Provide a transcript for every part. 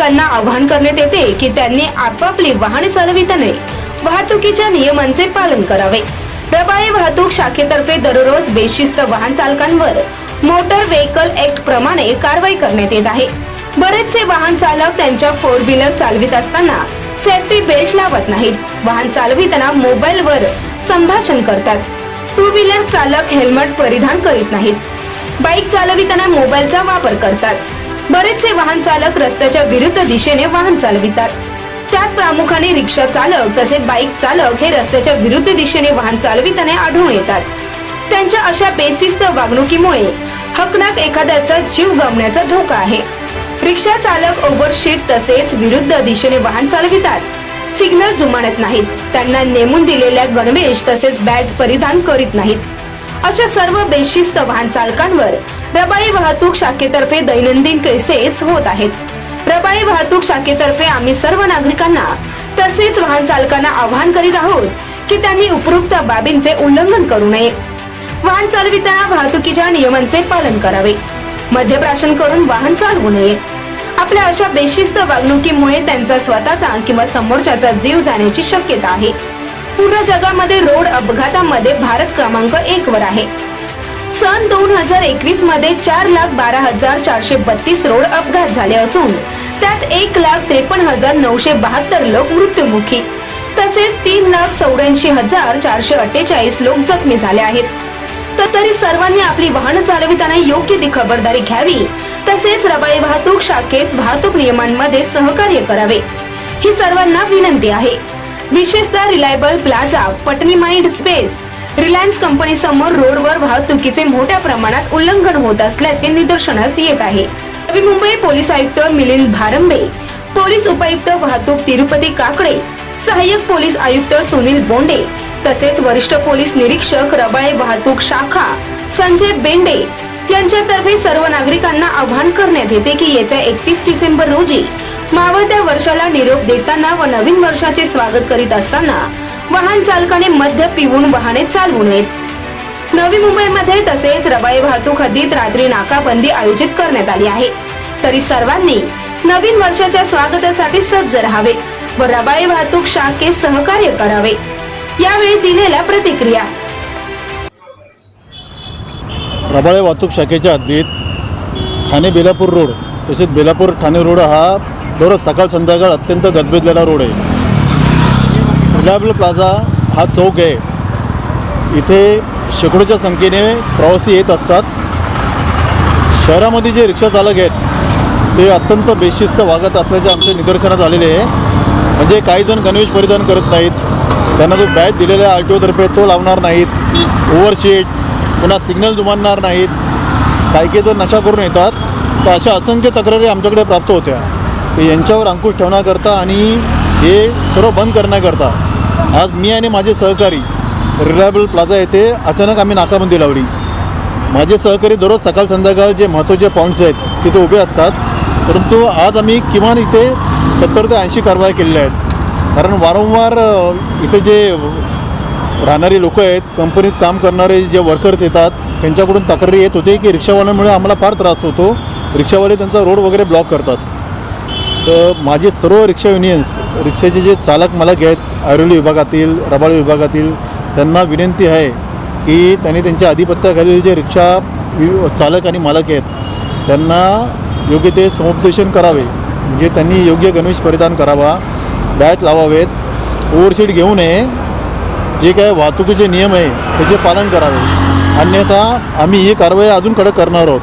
नागरिकांना आवाहन करण्यात येते की त्यांनी आपापली वाहने चालविताना वाहतुकीच्या नियमांचे पालन करावे. रबाळे वाहतूक शाखेतर्फे दररोज बेशिस्त वाहन चालकांवर मोटर व्हेकल ऍक्ट प्रमाणे कारवाई करण्यात येत आहे. बरेचसे वाहन चालक त्यांच्या फोर व्हीलर चालवित असताना सेफ्टी बेल्ट लावत नाहीत. वाहन चालविताना मोबाईलवर संभाषण करतात. टू व्हीलर चालक हेल्मेट परिधान करीत नाहीत. बाईक चालविताना मोबाईलचा वापर करतात. बरेचसे वाहन चालक रस्त्याच्या विरुद्ध दिशेने वाहन चालवितात. त्यात प्रामुख्याने रिक्षा चालक तसेच बाईक चालक हे रस्त्याच्या विरुद्ध दिशेने वाहन चालविताना आढळून येतात. त्यांच्या अशा बेशिस्त वागणुकीमुळे हकनाक एखाद्याचा जीव गमण्याचा धोका आहे. रिक्षा चालक ओव्हरशीट तसेच विरुद्ध दिशेने वाहन चालवितात. सिग्नल जुमानत नाहीत. त्यांना नेमून दिलेल्या गणवेश तसेच बॅज परिधान करीत नाहीत. अशा सर्व बेशिस्त वाहन चालकांवर रबाळी वाहतूक शाखेतर्फे दैनंदिन केसेस होत आहेत. रबाळी वाहतूक शाखेतर्फे आम्ही सर्व नागरिकांना तसेच वाहन चालकांना आवाहन करीत आहोत की त्यांनी उपरोक्त बाबींचे उल्लंघन करू नये. वाहन चालविताना वाहतुकीच्या नियमांचे पालन करावे. मद्यप्राशन करून वाहन चालवू नये. आपल्या अशा बेशिस्त वागणुकीमुळे त्यांचा स्वतःचा किंवा समोरच्याचा जीव जाण्याची शक्यता आहे. पूर्ण जगामध्ये रोड अपघातामध्ये भारत क्रमांक एक वर आहे. सन दोन हजार एकवीसमध्ये चार लाख बारा हजार चारशे बत्तीस रोड अपघात झाले असून त्यात एक लाख त्रेपन्न हजार नऊशे बहात्तर लोक मृत्युमुखी. तसेच तीन लाख चौऱ्याऐंशी हजार चारशे अठ्ठेचाळीस लोक जखमी झाले आहेत. तर तरी सर्वांनी आपली वाहनं चालविताना योग्य ती खबरदारी घ्यावी. तसेच रबाळी वाहतूक शाखेस वाहतूक नियमांमध्ये सहकार्य करावे. ही सर्वांना विनंती आहे. विशेषतः Reliable Plaza Patni Mindspace. Reliance company समोर रोडवर वाहतुकीचे मोठ्या प्रमाणात उल्लंघन होत असल्याचे निदर्शनास येत आहे. नवी मुंबई पोलीस आयुक्त मिलिंद भारंबे पोलीस उपायुक्त वाहतूक तिरुपती काकडे सहाय्यक पोलीस आयुक्त सुनील बोंडे तसेच वरिष्ठ पोलीस निरीक्षक रबाळे वाहतूक शाखा संजय बेंडे यांच्यातर्फे सर्व नागरिकांना आवाहन करण्यात येते की येत्या एकतीस डिसेंबर रोजी मावळत्या वर्षाला निरोप देताना व नवीन वर्षाचे स्वागत करीत असताना वाहन चालकाने मद्य पिऊन वाहने चालवू नयेत. नवी मुंबईमध्ये तसेच रबाई वाहतूक हद्दीत रात्री नाकाबंदी आयोजित करण्यात आली आहे. तरी सर्वांनी नवीन वर्षाच्या स्वागतासाठी सज्ज राहावे व रबाई वाहतूक शाखेत सहकार्य करावे. यावेळी दिलेल्या प्रतिक्रिया. रबाळे वाहतूक शाखेच्या हद्दीत ठाणे बेलापूर रोड तसेच बेलापूर ठाणे रोड हा दररोज सकाळ संध्याकाळ अत्यंत गजबजलेला रोड आहे. रिलायबल प्लाझा हा चौक आहे. इथे शेकडोच्या संख्येने प्रवासी येत असतात. शहरामध्ये जे रिक्षा चालक आहेत ते अत्यंत बेशिस्त वागत असल्याचे आमच्या निदर्शनात आलेले आहे. म्हणजे काही जण गणवेश परिधान करत नाहीत. त्यांना जो बॅच दिलेला आहे आर टी ओतर्फे तो लावणार नाहीत. ओव्हरशीट पुन्हा सिग्नल जुमानणार नाहीत. काही काही जर नशा करून येतात. तर अशा असंख्य तक्रारी आमच्याकडे प्राप्त होत्या. तर यांच्यावर अंकुश ठेवण्याकरता आणि हे सर्व बंद करण्याकरता आज मी आणि माझे सहकारी रिलायबल प्लाझा येथे अचानक आम्ही नाकाबंदी लावली. माझे सहकारी दररोज सकाळ संध्याकाळ जे महत्त्वाचे पॉईंट्स आहेत तिथे उभे असतात. परंतु आज आम्ही किमान इथे सत्तर ते ऐंशी कारवाया केलेल्या आहेत. कारण वारंवार इथे जे राहणारी लोक आहेत कंपनीत काम करणारे जे वर्कर्स येतात त्यांच्याकडून तक्रारी येत होते की रिक्षावाल्यांमुळे आम्हाला फार त्रास होतो. रिक्षावाले त्यांचा रोड वगैरे ब्लॉक करतात. तर माझे सर्व रिक्षा युनियन्स रिक्षाचे जे चालक मालक आहेत ऐरोली विभागातील रबाळ विभागातील त्यांना विनंती आहे की त्यांनी त्यांच्या आधिपत्याखालील जे रिक्षा चालक आणि मालक आहेत त्यांना योग्य ते समुपदेशन करावे. म्हणजे त्यांनी योग्य गणवेश परिधान करावा बॅच लावावेत ओव्हरशीट घेऊ नये जे काय वाहतुकीचे नियम आहे त्याचे पालन करावे. अन्यथा आम्ही ही कारवाई अजून कडक करणार आहोत.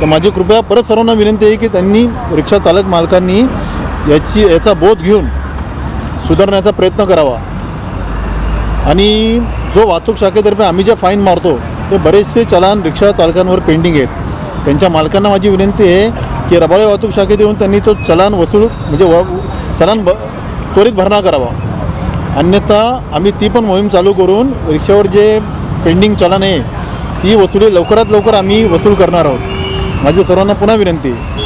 तर माझी कृपया परत सर्वांना विनंती आहे की त्यांनी रिक्षा चालक मालकांनी याची याचा बोध घेऊन सुधारण्याचा प्रयत्न करावा. आणि जो वाहतूक शाखेतर्फे आम्ही जे फाईन मारतो ते बरेचसे चलान रिक्षा चालकांवर पेंडिंग आहेत. त्यांच्या मालकांना माझी विनंती आहे की रबाळे वाहतूक शाखेत येऊन त्यांनी तो चलान वसूल म्हणजे व चलान ब त्वरित भरणा करावा. अन्यथा आम्ही ती पण मोहीम चालू करून रिक्षावर जे पेंडिंग चलन आहे ती वसुली लवकरात लवकर आम्ही वसूल करणार आहोत. माझी सर्वांना पुन्हा विनंती. आहे